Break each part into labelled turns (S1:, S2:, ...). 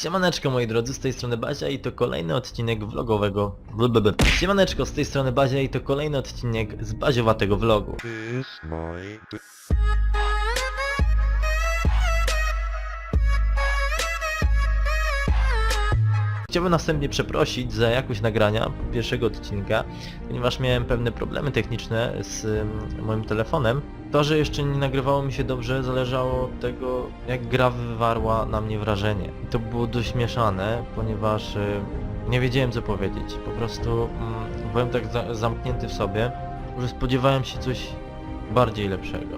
S1: Siemaneczko moi drodzy, z tej strony Bazia i to kolejny odcinek vlogowego... blablabla. Siemaneczko, z tej strony Bazia i to kolejny odcinek z baziowatego vlogu. Chciałbym następnie przeprosić za jakość nagrania pierwszego odcinka, ponieważ miałem pewne problemy techniczne z ym, moim telefonem. To, że jeszcze nie nagrywało mi się dobrze, zależało od tego, jak gra wywarła na mnie wrażenie. I to było dość mieszane, ponieważ y, nie wiedziałem co powiedzieć. Po prostu mm, byłem tak za zamknięty w sobie, że spodziewałem się coś bardziej lepszego.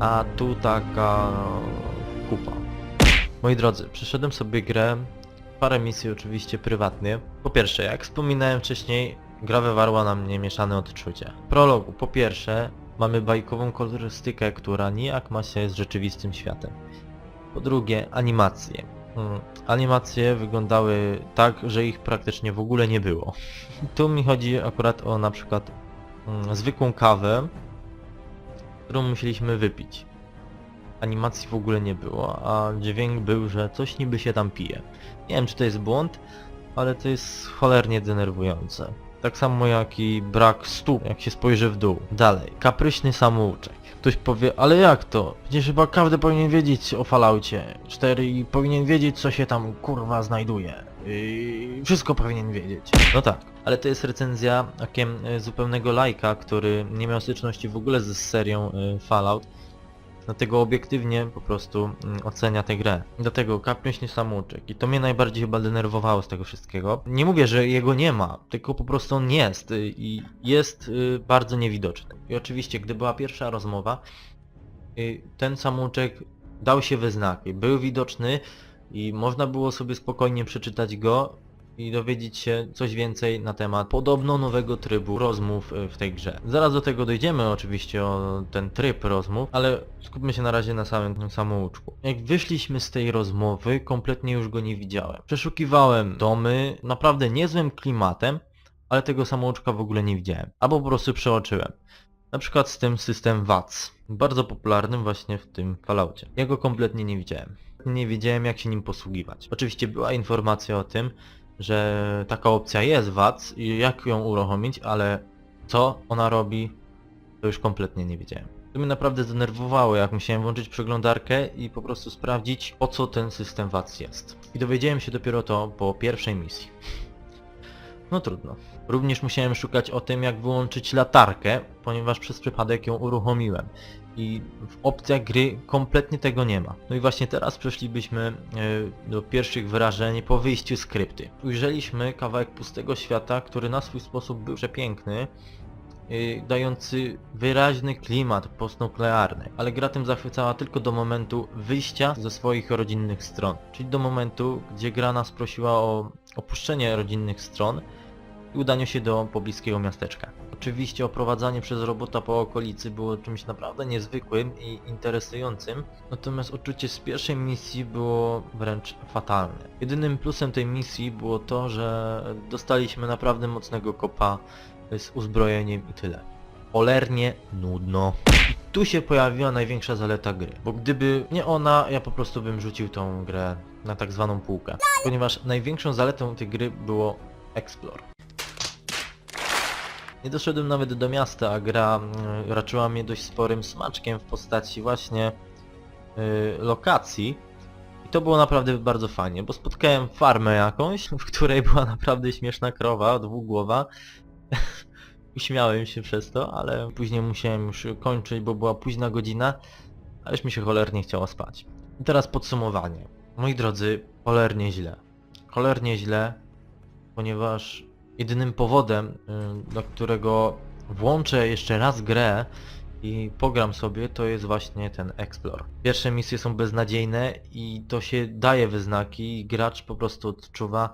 S1: A tu taka kupa. Moi drodzy, przeszedłem sobie grę parę misji oczywiście prywatnie. Po pierwsze, jak wspominałem wcześniej, gra wywarła na mnie mieszane odczucia. Prologu, po pierwsze, mamy bajkową kolorystykę, która nijak ma się z rzeczywistym światem. Po drugie, animacje. Mm, Animacje wyglądały tak, że ich praktycznie w ogóle nie było. Tu mi chodzi akurat o na przykład mm, zwykłą kawę, którą musieliśmy wypić. Animacji w ogóle nie było, a dźwięk był, że coś niby się tam pije. Nie wiem czy to jest błąd, ale to jest cholernie denerwujące. Tak samo jak i brak stóp, jak się spojrzy w dół. Dalej, kapryśny samouczek. Ktoś powie, ale jak to? Przecież chyba każdy powinien wiedzieć o Falloutie 4 i powinien wiedzieć co się tam kurwa znajduje. Yy, wszystko powinien wiedzieć. No tak, ale to jest recenzja okiem y, zupełnego lajka, który nie miał styczności w ogóle z serią y, Fallout. Dlatego obiektywnie po prostu mm, ocenia tę grę. Dlatego kapniośny samouczek. I to mnie najbardziej chyba denerwowało z tego wszystkiego. Nie mówię, że jego nie ma, tylko po prostu on jest y, i jest y, bardzo niewidoczny. I oczywiście, gdy była pierwsza rozmowa, y, ten samouczek dał się we znaki. Był widoczny i można było sobie spokojnie przeczytać go i dowiedzieć się coś więcej na temat podobno nowego trybu rozmów y, w tej grze. Zaraz do tego dojdziemy oczywiście o ten tryb rozmów, ale skupmy się na razie na samym samouczku. Jak wyszliśmy z tej rozmowy, kompletnie już go nie widziałem. Przeszukiwałem domy, naprawdę niezłym klimatem, ale tego samouczka w ogóle nie widziałem. Albo po prostu przeoczyłem. Na przykład z tym system VATS, bardzo popularnym właśnie w tym Falloutie. Ja go kompletnie nie widziałem. Nie wiedziałem jak się nim posługiwać. Oczywiście była informacja o tym, że taka opcja jest VATS i jak ją uruchomić, ale co ona robi, to już kompletnie nie wiedziałem. To mnie naprawdę zdenerwowało, jak musiałem włączyć przeglądarkę i po prostu sprawdzić, po co ten system VATS jest. I dowiedziałem się dopiero to po pierwszej misji. No trudno. Również musiałem szukać o tym, jak wyłączyć latarkę, ponieważ przez przypadek ją uruchomiłem. I w opcjach gry kompletnie tego nie ma. No i właśnie teraz przeszlibyśmy e, do pierwszych wrażeń po wyjściu z krypty. Ujrzeliśmy kawałek pustego świata, który na swój sposób był przepiękny, e, dający wyraźny klimat postnuklearny, ale gra tym zachwycała tylko do momentu wyjścia ze swoich rodzinnych stron, czyli do momentu, gdzie gra nas prosiła o opuszczenie rodzinnych stron i udanie się do pobliskiego miasteczka. Oczywiście oprowadzanie przez robota po okolicy było czymś naprawdę niezwykłym i interesującym, natomiast odczucie z pierwszej misji było wręcz fatalne. Jedynym plusem tej misji było to, że dostaliśmy naprawdę mocnego kopa z uzbrojeniem i tyle. Olernie nudno. I tu się pojawiła największa zaleta gry, bo gdyby nie ona, ja po prostu bym rzucił tą grę na tak zwaną półkę. Ponieważ największą zaletą tej gry było Explore. Nie doszedłem nawet do miasta, a gra mm, raczyła mnie dość sporym smaczkiem w postaci właśnie y, lokacji. I to było naprawdę bardzo fajnie, bo spotkałem farmę jakąś, w której była naprawdę śmieszna krowa, dwugłowa. Uśmiałem się przez to, ale później musiałem już kończyć, bo była późna godzina, a już mi się cholernie chciało spać. I teraz podsumowanie. Moi drodzy, cholernie źle. Cholernie źle, ponieważ jedynym powodem, y, dla którego włączę jeszcze raz grę i pogram sobie, to jest właśnie ten Explore. Pierwsze misje są beznadziejne i to się daje we znaki i gracz po prostu odczuwa,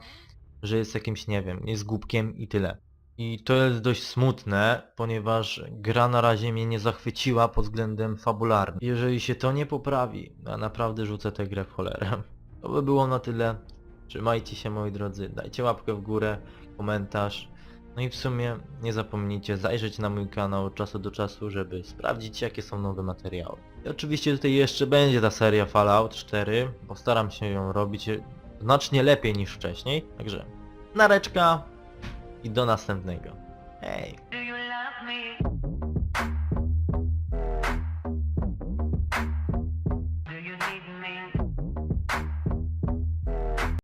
S1: że jest jakimś, nie wiem, jest głupkiem i tyle. I to jest dość smutne, ponieważ gra na razie mnie nie zachwyciła pod względem fabularnym. Jeżeli się to nie poprawi, ja naprawdę rzucę tę grę w cholerę. To by było na tyle. Trzymajcie się moi drodzy, dajcie łapkę w górę, komentarz. No i w sumie nie zapomnijcie zajrzeć na mój kanał od czasu do czasu, żeby sprawdzić jakie są nowe materiały. I oczywiście tutaj jeszcze będzie ta seria Fallout 4, postaram się ją robić znacznie lepiej niż wcześniej. Także nareczka i do następnego. Hej!